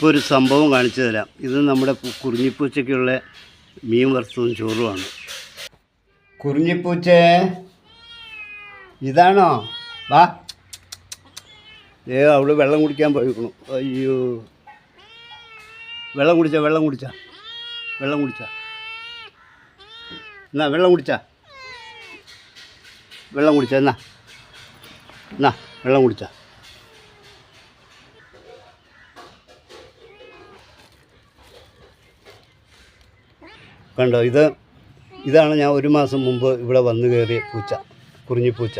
ഇപ്പോൾ ഒരു സംഭവം കാണിച്ചു തരാം. ഇത് നമ്മുടെ കുറിഞ്ഞിപ്പൂച്ചയ്ക്കുള്ള മീൻ വറുത്തതും ചോറുമാണ്. കുറിഞ്ഞിപ്പൂച്ചേ ഇതാണോ? വാ. ഏ അവിടെ വെള്ളം കുടിക്കാൻ പോയിക്കണു. അയ്യോ. വെള്ളം കുടിച്ച വെള്ളം കുടിച്ച. വെള്ളം കുടിച്ച. എന്നാ വെള്ളം കുടിച്ച. വെള്ളം കുടിച്ച എന്നാ. എന്നാ വെള്ളം കുടിച്ച. കണ്ടോ ഇത് ഇതാണ് ഞാൻ ഒരു മാസം മുമ്പ് ഇവിടെ വന്നു കയറിയ പൂച്ച കുറിഞ്ഞിപ്പൂച്ച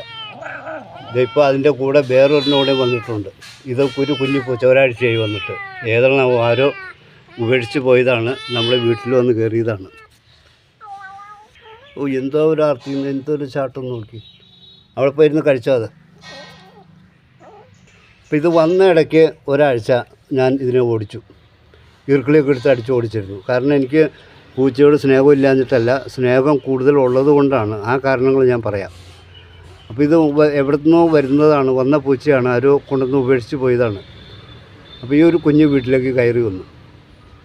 ഇതിപ്പോൾ അതിന്റെ കൂടെ വേറൊരെണ്ണം കൂടെ വന്നിട്ടുണ്ട്. ഇത് ഒരു കുഞ്ഞിപ്പൂച്ച ഒരാഴ്ചയായി വന്നിട്ട്. ഏതെണ്ണം ആരോ ഉപേക്ഷിച്ച് പോയതാണ്. നമ്മളെ വീട്ടിൽ വന്ന് കയറിയതാണ്. ഓ എന്തോ ഒരു ആർത്തി എന്തോ ഒരു ചാട്ടം നോക്കി. അവിടെ പോയിരുന്ന് കഴിച്ചോ അത്? അപ്പം ഇത് വന്ന ഇടയ്ക്ക് ഒരാഴ്ച ഞാൻ ഇതിനെ ഓടിച്ചു. ഈർക്കിളിയൊക്കെ എടുത്ത് അടിച്ച് ഓടിച്ചിരുന്നു. കാരണം എനിക്ക് പൂച്ചയോട് സ്നേഹം ഇല്ലാഞ്ഞിട്ടല്ല സ്നേഹം കൂടുതൽ ഉള്ളത് കൊണ്ടാണ്. ആ കാരണങ്ങൾ ഞാൻ പറയാം. അപ്പോൾ ഇത് എവിടുന്നോ വരുന്നതാണ് വന്ന പൂച്ചയാണ് ആരോ കൊണ്ടുവന്ന് ഉപേക്ഷിച്ച് പോയതാണ്. അപ്പോൾ ഈ ഒരു കുഞ്ഞ് വീട്ടിലേക്ക് കയറി വന്നു.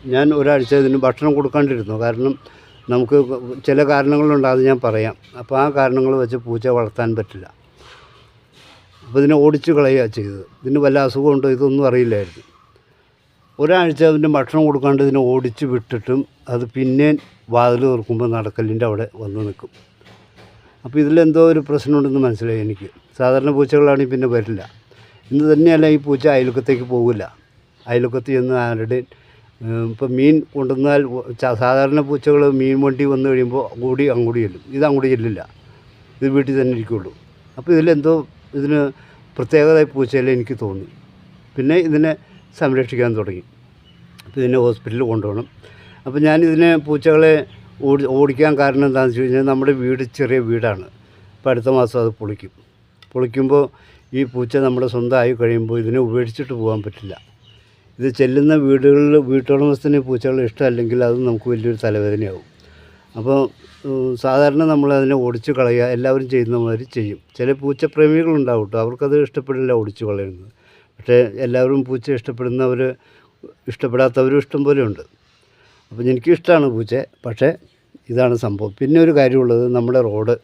ഞാൻ ഒരാഴ്ച ഇതിന് ഭക്ഷണം കൊടുക്കാണ്ടിരുന്നു. കാരണം നമുക്ക് ചില കാരണങ്ങളുണ്ട് അത് ഞാൻ പറയാം. അപ്പോൾ ആ കാരണങ്ങൾ വെച്ച് പൂച്ച വളർത്താൻ പറ്റില്ല. അപ്പോൾ ഇതിനെ ഓടിച്ച് കളയുക ചെയ്തത്. ഇതിന് വല്ല അസുഖമുണ്ടോ? ഇതൊന്നും അറിയില്ലായിരുന്നു. ഒരാഴ്ച അതിന്റെ ഭക്ഷണം കൊടുക്കാണ്ട് ഇതിനെ ഓടിച്ച് വിട്ടിട്ടും അത് പിന്നെ വാതിൽ തുറക്കുമ്പോൾ നടക്കലിന്റെ അവിടെ വന്ന് നിൽക്കും. അപ്പോൾ ഇതിലെന്തോ ഒരു പ്രശ്നമുണ്ടെന്ന് മനസ്സിലായി എനിക്ക്. സാധാരണ പൂച്ചകളാണെങ്കിൽ പിന്നെ വരില്ല. ഇന്ന് തന്നെയല്ല ഈ പൂച്ച അയൽക്കത്തേക്ക് പോകില്ല. അയൽക്കത്ത് ചെന്ന് ആരുടെ ഇപ്പം മീൻ കൊണ്ടുവന്നാൽ സാധാരണ പൂച്ചകൾ മീൻ വണ്ടി വന്നു കഴിയുമ്പോൾ കൂടി അങ്ങോട്ട് ചെല്ലും. ഇത് അങ്ങോട്ട് ചെല്ലില്ല. ഇത് വീട്ടിൽ തന്നെ ഇരിക്കുള്ളൂ. അപ്പോൾ ഇതിലെന്തോ ഇതിന് പ്രത്യേകത പൂച്ചയിൽ എനിക്ക് തോന്നി. പിന്നെ ഇതിനെ സംരക്ഷിക്കാൻ തുടങ്ങി. അപ്പോൾ ഇതിനെ ഹോസ്പിറ്റലിൽ കൊണ്ടുപോകണം. അപ്പോൾ ഞാൻ ഇതിനെ പൂച്ചകളെ ഓടി ഓടിക്കാൻ കാരണം എന്താണെന്ന് വെച്ച് കഴിഞ്ഞാൽ നമ്മുടെ വീട് ചെറിയ വീടാണ്. അപ്പോൾ അടുത്ത മാസം അത് പൊളിക്കും. പൊളിക്കുമ്പോൾ ഈ പൂച്ച നമ്മുടെ സ്വന്തമായി കഴിയുമ്പോൾ ഇതിനെ ഉപേക്ഷിച്ചിട്ട് പോകാൻ പറ്റില്ല. ഇത് ചെല്ലുന്ന വീടുകളിൽ വീട്ടുടമസ്ഥന് പൂച്ചകൾ ഇഷ്ടമല്ലെങ്കിൽ അത് നമുക്ക് വലിയൊരു തലവേദനയാവും. അപ്പോൾ സാധാരണ നമ്മൾ അതിനെ ഓടിച്ച് കളയുക എല്ലാവരും ചെയ്യുന്ന മാതിരി ചെയ്യും. ചില പൂച്ചപ്രേമികളുണ്ടാവും കേട്ടോ. അവർക്കത് ഇഷ്ടപ്പെടില്ല ഓടിച്ചു കളയുന്നത്. പക്ഷേ എല്ലാവരും പൂച്ച ഇഷ്ടപ്പെടുന്നവർ ഇഷ്ടപ്പെടാത്തവരും ഇഷ്ടം പോലെ ഉണ്ട്. അപ്പോൾ എനിക്കിഷ്ടമാണ് പൂച്ച. പക്ഷേ ഇതാണ് സംഭവം. പിന്നെ ഒരു കാര്യമുള്ളത് നമ്മുടെ റോഡ്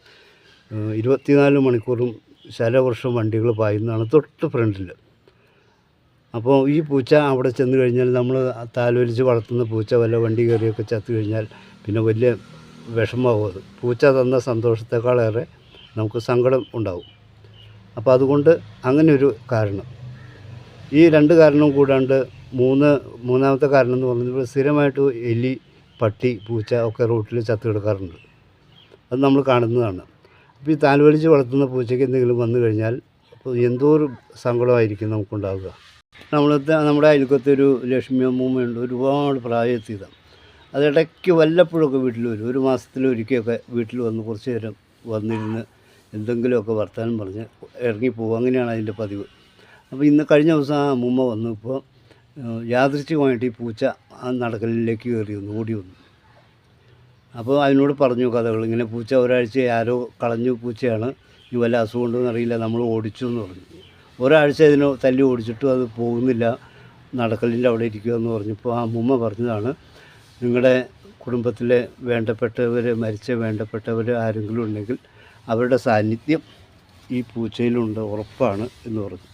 ഇരുപത്തിനാല് മണിക്കൂറും ശലവർഷം വണ്ടികൾ പായുന്നതാണ് തൊട്ട് ഫ്രണ്ടിൽ. അപ്പോൾ ഈ പൂച്ച അവിടെ ചെന്ന് കഴിഞ്ഞാൽ നമ്മൾ താലോലിച്ച് വളർത്തുന്ന പൂച്ച വല്ല വണ്ടി കയറിയൊക്കെ ചത്തു കഴിഞ്ഞാൽ പിന്നെ വലിയ വിഷമമാവും അത്. പൂച്ച തന്ന സന്തോഷത്തെക്കാളേറെ നമുക്ക് സങ്കടം ഉണ്ടാവും. അപ്പോൾ അതുകൊണ്ട് അങ്ങനെ ഒരു കാരണം. ഈ രണ്ട് കാരണവും കൂടാണ്ട് മൂന്ന് മൂന്നാമത്തെ കാരണം എന്ന് പറഞ്ഞാൽ സ്ഥിരമായിട്ട് എലി പട്ടി പൂച്ച ഒക്കെ റോട്ടിൽ ചത്തു കിടക്കാറുണ്ട്. അത് നമ്മൾ കാണുന്നതാണ്. അപ്പോൾ ഈ താൽവലിച്ച് വളർത്തുന്ന പൂച്ചയ്ക്ക് എന്തെങ്കിലും വന്നു കഴിഞ്ഞാൽ എന്തോ ഒരു സങ്കടമായിരിക്കും നമുക്കുണ്ടാവുക. നമ്മളത്തെ നമ്മുടെ അയൽക്കത്തെ ഒരു ലക്ഷ്മി അമ്മൂമ്മയുണ്ട്. ഒരുപാട് പ്രായത്തിയതാണ് അത് ഇടയ്ക്ക് വല്ലപ്പോഴൊക്കെ വീട്ടിൽ വരും. ഒരു മാസത്തിലൊരിക്കലൊക്കെ വീട്ടിൽ വന്ന് കുറച്ച് നേരം വന്നിരുന്ന് എന്തെങ്കിലുമൊക്കെ വർത്തമാനം പറഞ്ഞ് ഇറങ്ങിപ്പോവും അങ്ങനെയാണ് അതിന്റെ പതിവ്. അപ്പോൾ ഇന്ന് കഴിഞ്ഞ ദിവസം ആ അമ്മൂമ്മ വന്നപ്പോൾ ഇപ്പോൾ യാദൃച്ഛികമായിട്ട് ഈ പൂച്ച ആ നടക്കലിലേക്ക് കയറി വന്നു ഓടി വന്നു. അപ്പോൾ അതിനോട് പറഞ്ഞു കഥകൾ. ഇങ്ങനെ പൂച്ച ഒരാഴ്ച ആരോ കളഞ്ഞു പൂച്ചയാണ്. ഇനി വല്ല അസുഖം ഉണ്ടോ എന്നറിയില്ല നമ്മൾ ഓടിച്ചു എന്ന് പറഞ്ഞു. ഒരാഴ്ച ഇതിന് തല്ലി ഓടിച്ചിട്ടും അത് പോകുന്നില്ല. നടക്കലിന്റെ അവിടെ ഇരിക്കുക എന്ന് പറഞ്ഞപ്പോൾ ആ അമ്മൂമ്മ പറഞ്ഞതാണ് നിങ്ങളുടെ കുടുംബത്തിലെ വേണ്ടപ്പെട്ടവർ മരിച്ച വേണ്ടപ്പെട്ടവർ ആരെങ്കിലും ഉണ്ടെങ്കിൽ അവരുടെ സാന്നിധ്യം ഈ പൂച്ചയിലുണ്ട് ഉറപ്പാണ് എന്ന് പറഞ്ഞു.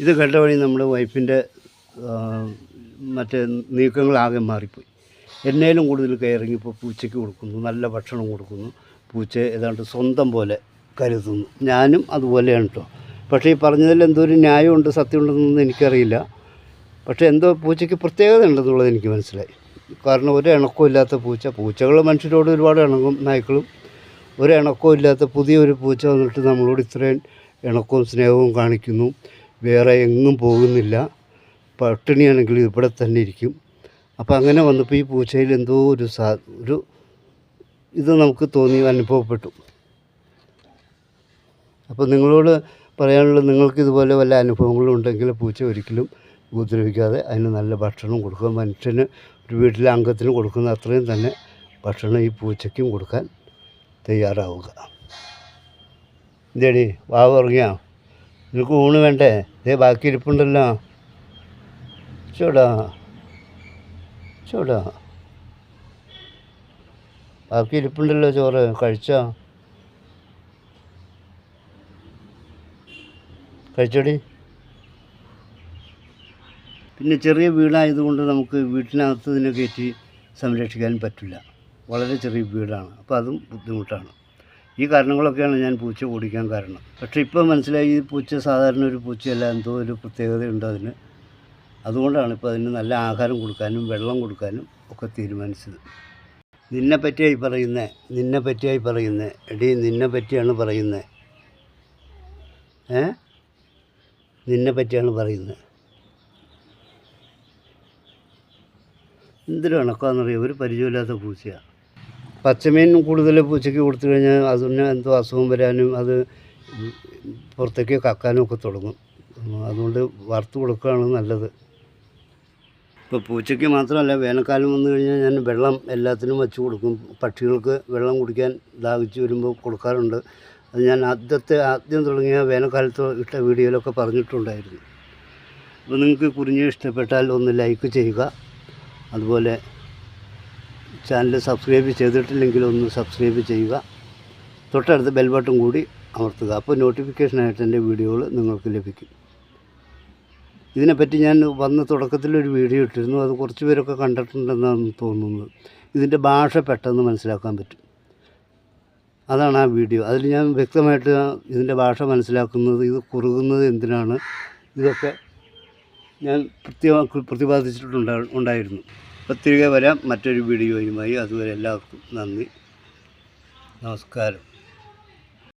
ഇത് കേട്ട വഴി നമ്മുടെ വൈഫിന്റെ മറ്റേ നീക്കങ്ങളാകെ മാറിപ്പോയി. എന്നേലും കൂടുതൽ കയറിങ്ങിപ്പോൾ പൂച്ചയ്ക്ക് കൊടുക്കുന്നു നല്ല ഭക്ഷണം കൊടുക്കുന്നു പൂച്ച ഏതാണ്ട് സ്വന്തം പോലെ കരുതുന്നു. ഞാനും അതുപോലെയാണ് കേട്ടോ. പക്ഷേ ഈ പറഞ്ഞതിൽ എന്തോ ഒരു ന്യായമുണ്ട് സത്യമുണ്ടെന്നൊന്നും എനിക്കറിയില്ല. പക്ഷേ എന്തോ പൂച്ചയ്ക്ക് പ്രത്യേകത ഉണ്ടെന്നുള്ളത് എനിക്ക് മനസ്സിലായി. കാരണം ഒരു ഇണക്കവും ഇല്ലാത്ത പൂച്ച പൂച്ചകൾ മനുഷ്യരോട് ഒരുപാട് ഇണങ്ങും നായ്ക്കളും. ഒരു ഇണക്കവും ഇല്ലാത്ത പുതിയൊരു പൂച്ച വന്നിട്ട് നമ്മളോട് ഇത്രയും ഇണക്കവും സ്നേഹവും കാണിക്കുന്നു. വേറെ എങ്ങും പോകുന്നില്ല. പട്ടിണിയാണെങ്കിൽ ഇവിടെ തന്നെ ഇരിക്കും. അപ്പോൾ അങ്ങനെ വന്നപ്പോൾ ഈ പൂച്ചയിൽ എന്തോ ഒരു സാ ഒരു ഇത് നമുക്ക് തോന്നി അനുഭവപ്പെട്ടു. അപ്പോൾ നിങ്ങളോട് പറയാനുള്ളത് നിങ്ങൾക്ക് ഇതുപോലെ വല്ല അനുഭവങ്ങളും ഉണ്ടെങ്കിൽ പൂച്ച ഒരിക്കലും ഉപദ്രവിക്കാതെ അതിന് നല്ല ഭക്ഷണം കൊടുക്കുക. മനുഷ്യന് ഒരു വീട്ടിലെ അംഗത്തിന് കൊടുക്കുന്ന അത്രയും തന്നെ ഭക്ഷണം ഈ പൂച്ചയ്ക്കും കൊടുക്കാൻ തയ്യാറാവുക. ഇതേടി വാവ് ഉറങ്ങിയോ? നിനക്ക് ഊണ് വേണ്ടേ? ഇതേ ബാക്കി ഇരിപ്പുണ്ടല്ലോ. ചൂടാ ചൂടാ ബാക്കി ഇരിപ്പുണ്ടല്ലോ ചോറ്. കഴിച്ചോ? കഴിച്ചോടി. പിന്നെ ചെറിയ വീടായതുകൊണ്ട് നമുക്ക് വീട്ടിനകത്ത് ഇതിനെ കയറ്റി സംരക്ഷിക്കാൻ പറ്റില്ല. വളരെ ചെറിയ വീടാണ്. അപ്പോൾ അതും ബുദ്ധിമുട്ടാണ്. ഈ കാരണങ്ങളൊക്കെയാണ് ഞാൻ പൂച്ച ഓടിക്കാൻ കാരണം. പക്ഷേ ഇപ്പോൾ മനസ്സിലായി ഈ പൂച്ച സാധാരണ ഒരു പൂച്ചയല്ല എന്തോ ഒരു പ്രത്യേകതയുണ്ട് അതിന്. അതുകൊണ്ടാണ് ഇപ്പോൾ അതിന് നല്ല ആഹാരം കൊടുക്കാനും വെള്ളം കൊടുക്കാനും ഒക്കെ തീരുമാനിച്ചത്. നിന്നെ പറ്റിയായി പറയുന്നത് നിന്നെ പറ്റിയായി പറയുന്നത് എടി നിന്നെ പറ്റിയാണ് പറയുന്നത് ഏ? നിന്നെ പറ്റിയാണ് പറയുന്നത് എന്തൊരു ഇണക്കാന്നറിയാം ഒരു പരിചയമില്ലാത്ത പൂച്ചയാണ് പച്ചമീൻ കൂടുതൽ പൂച്ചയ്ക്ക് കൊടുത്തു കഴിഞ്ഞാൽ അതിന് എന്തോ അസുഖം വരാനും അത് പുറത്തേക്ക് കക്കാനും ഒക്കെ തുടങ്ങും. അതുകൊണ്ട് വറുത്ത് കൊടുക്കുകയാണ് നല്ലത്. ഇപ്പോൾ പൂച്ചയ്ക്ക് മാത്രമല്ല വേനൽക്കാലം വന്നു കഴിഞ്ഞാൽ ഞാൻ വെള്ളം എല്ലാത്തിനും വെച്ച് കൊടുക്കും. പക്ഷികൾക്ക് വെള്ളം കുടിക്കാൻ ദാഹിച്ച് വരുമ്പോൾ കൊടുക്കാറുണ്ട്. അത് ഞാൻ ആദ്യത്തെ ആദ്യം തുടങ്ങിയ വേനൽക്കാലത്ത് ഇട്ട വീഡിയോയിലൊക്കെ പറഞ്ഞിട്ടുണ്ടായിരുന്നു. അപ്പോൾ നിങ്ങൾക്ക് കുറിഞ്ഞ് ഇഷ്ടപ്പെട്ടാൽ ഒന്ന് ലൈക്ക് ചെയ്യുക. അതുപോലെ ചാനൽ സബ്സ്ക്രൈബ് ചെയ്തിട്ടില്ലെങ്കിൽ ഒന്ന് സബ്സ്ക്രൈബ് ചെയ്യുക. തൊട്ടടുത്ത് ബെൽ ബട്ടൺ കൂടി അമർത്തുക. അപ്പോൾ നോട്ടിഫിക്കേഷനായിട്ട് എന്റെ വീഡിയോകൾ നിങ്ങൾക്ക് ലഭിക്കും. ഇതിനെപ്പറ്റി ഞാൻ വന്ന തുടക്കത്തിലൊരു വീഡിയോ ഇട്ടിരുന്നു. അത് കുറച്ച് പേരൊക്കെ കണ്ടിട്ടുണ്ടെന്നാണ് തോന്നുന്നത്. ഇതിന്റെ ഭാഷ പെട്ടെന്ന് മനസ്സിലാക്കാൻ പറ്റും. അതാണ് ആ വീഡിയോ. അതിൽ ഞാൻ വ്യക്തമായിട്ട് ഇതിന്റെ ഭാഷ മനസ്സിലാക്കുന്നത് ഇത് കുറുകുന്നത് എന്തിനാണ്? ഇതൊക്കെ ഞാൻ കൃത്യമായി പ്രതിപാദിച്ചിട്ടുണ്ടാ ഉണ്ടായിരുന്നു. അപ്പോൾ തിരികെ വരാം. മറ്റൊരു വീഡിയോയുമായി അതുവരെ എല്ലാവർക്കും നന്ദി. നമസ്കാരം.